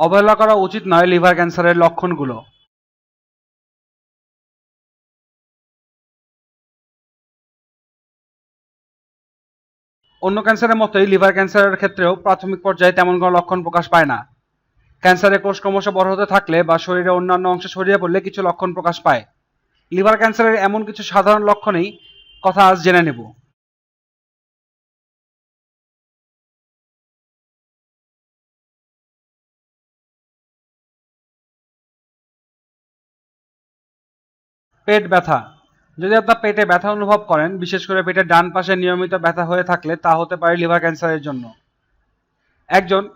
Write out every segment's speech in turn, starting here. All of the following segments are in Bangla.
অবহেলা করা উচিত নয় লিভার ক্যান্সারের লক্ষণগুলো। অন্য ক্যান্সারের মতোই লিভার ক্যান্সারের ক্ষেত্রেও প্রাথমিক পর্যায়ে তেমন কোনো লক্ষণ প্রকাশ পায় না। ক্যান্সারের কোষ ক্রমশ বড় হতে থাকলে বা শরীরের অন্যান্য অংশে ছড়িয়ে পড়লে কিছু লক্ষণ প্রকাশ পায়। লিভার ক্যান্সারের এমন কিছু সাধারণ লক্ষণেই, কথা আজ জেনে নেব। পেট ব্যথা। যদি আপনার পেটে ব্যথা অনুভব করেন, বিশেষ করে পেটের ডান পাশে নিয়মিত ব্যথা হয়ে থাকলে তা হতে পারে লিভার ক্যান্সারের জন্য। একজন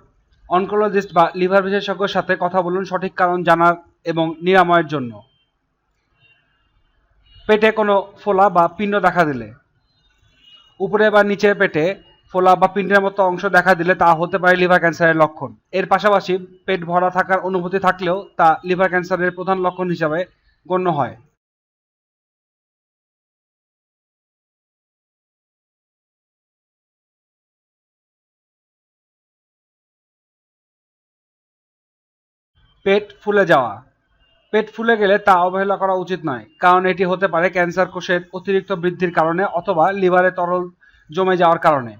অনকোলজিস্ট বা লিভার বিশেষজ্ঞের সাথে কথা বলুন সঠিক কারণ জানার এবং নিরাময়ের জন্য। পেটে কোনো ফোলা বা পিণ্ড দেখা দিলে। উপরে বা নিচে পেটে ফোলা বা পিণ্ডের মতো অংশ দেখা দিলে তা হতে পারে লিভার ক্যান্সারের লক্ষণ। এর পাশাপাশি পেট ভরা থাকার অনুভূতি থাকলেও তা লিভার ক্যান্সারের প্রধান লক্ষণ হিসাবে গণ্য হয়। পেট ফুলে যাওয়া। পেট ফুলে গেলে তা অবহেলা করা উচিত নয়, কারণ এটি হতে পারে ক্যান্সার কোষের অতিরিক্ত বৃদ্ধির কারণে অথবা লিভারে তরল জমে যাওয়ার কারণে।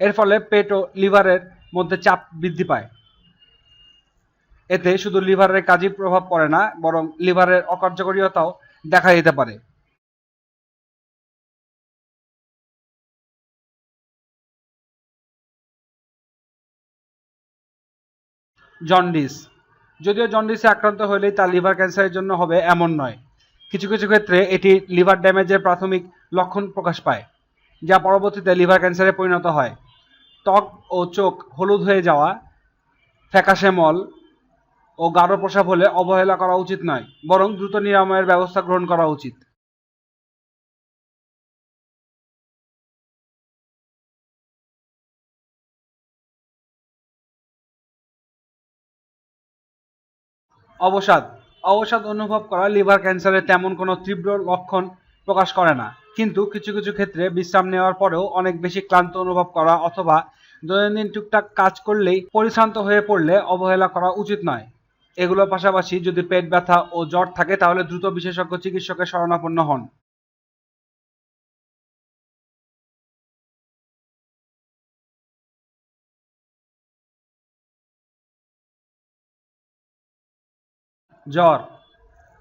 এর ফলে পেট ও লিভারের মধ্যে চাপ বৃদ্ধি পায়। এতে শুধু লিভারের কাজই প্রভাব পড়ে না, বরং লিভারের অকার্যকরীয়তাও দেখা দিতে পারে। জন্ডিস যদিও জন্ডিসে আক্রান্ত হলেই তা লিভার ক্যান্সারের জন্য হবে এমন নয়। কিছু কিছু ক্ষেত্রে এটি লিভার ড্যামেজের প্রাথমিক লক্ষণ প্রকাশ পায়, যা পরবর্তীতে লিভার ক্যান্সারে পরিণত হয়। ত্বক ও চোখ হলুদ হয়ে যাওয়া, ফ্যাকাশে মল ও গাঢ় প্রসাব হলে অবহেলা করা উচিত নয়, বরং দ্রুত নিরাময়ের ব্যবস্থা গ্রহণ করা উচিত। অবসাদ। অবসাদ অনুভব করা লিভার ক্যান্সারের তেমন কোনো তীব্র লক্ষণ প্রকাশ করে না। কিন্তু কিছু কিছু ক্ষেত্রে বিশ্রাম নেওয়ার পরেও অনেক বেশি ক্লান্ত অনুভব করা অথবা দৈনন্দিন টুকটাক কাজ করলেই পরিশ্রান্ত হয়ে পড়লে অবহেলা করা উচিত নয়। এগুলোর পাশাপাশি যদি পেট ব্যথা ও জ্বর থাকে তাহলে দ্রুত বিশেষজ্ঞ চিকিৎসকের শরণাপন্ন হন। জ্বর।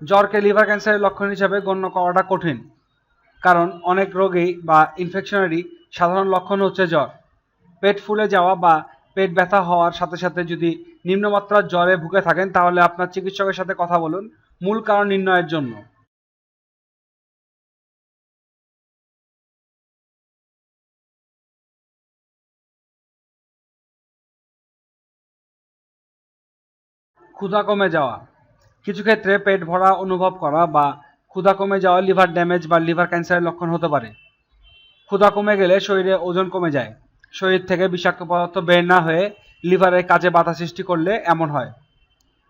জ্বরকে লিভার ক্যান্সারের লক্ষণ হিসাবে গণ্য করাটা কঠিন, কারণ অনেক রোগেই বা ইনফেকশনেরই সাধারণ লক্ষণ হচ্ছে জ্বর। পেট ফুলে যাওয়া বা পেট ব্যথা হওয়ার সাথে সাথে যদি নিম্নমাত্রার জ্বরে ভুগে থাকেন, তাহলে আপনার চিকিৎসকের সাথে কথা বলুন। মূল কারণ নির্ণয়ের জন্য। ক্ষুধা কমে যাওয়া। কিছু ক্ষেত্রে পেট ভরা অনুভব করা বা ক্ষুধা কমে যাওয়া, লিভার ড্যামেজ বা লিভার ক্যান্সারের লক্ষণ হতে পারে। ক্ষুধা কমে গেলে শরীরে ওজন কমে যায়। শরীর থেকে বিষাক্ত পদার্থ বের না হয়ে লিভারের কাজে বাধা সৃষ্টি করলে এমন হয়।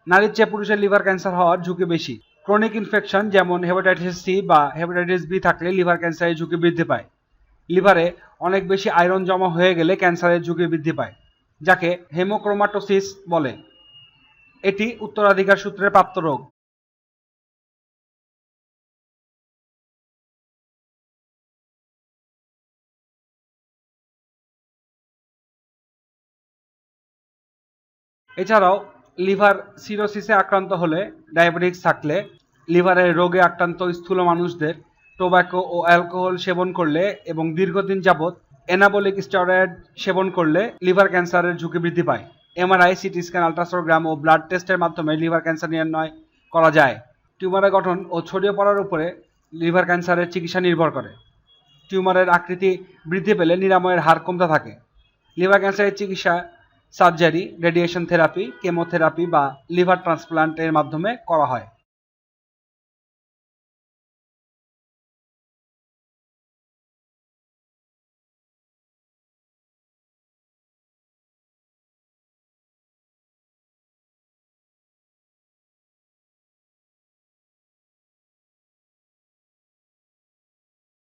নারীর চেয়ে পুরুষের লিভার ক্যান্সার হওয়ার ঝুঁকি বেশি। ক্রনিক ইনফেকশন যেমন হেপাটাইটিস সি বা হেপাটাইটিস বি থাকলে লিভার ক্যান্সারের ঝুঁকি বৃদ্ধি পায়। লিভারে অনেক বেশি আয়রন জমা হয়ে গেলে ক্যান্সারের ঝুঁকি বৃদ্ধি পায়, যাকে হেমোক্রোমাটোসিস বলে। এটি উত্তরাধিকার সূত্রে প্রাপ্ত রোগ। এছাড়াও, লিভার সিরোসিসে আক্রান্ত হলে ডায়াবেটিক্স থাকলে লিভারের রোগে আক্রান্ত স্থূল মানুষদের টোব্যাকো ও অ্যালকোহল সেবন করলে এবং দীর্ঘদিন যাবৎ এনাবলিক স্টেরয়েড সেবন করলে লিভার ক্যান্সারের ঝুঁকি বৃদ্ধি পায়। এমআরআই সিটি স্ক্যান আলট্রাসোগ্রাম ও ব্লাড টেস্টের মাধ্যমে লিভার ক্যান্সার নির্ণয় করা যায়। টিউমারের গঠন ও ছড়িয়ে পড়ার উপরে লিভার ক্যান্সারের চিকিৎসা নির্ভর করে। টিউমারের আকৃতি বৃদ্ধি পেলে নিরাময়ের হার কমতে থাকে। লিভার ক্যান্সারের চিকিৎসা সার্জারি রেডিয়েশন থেরাপি কেমোথেরাপি বা লিভার ট্রান্সপ্লান্টের মাধ্যমে করা হয়।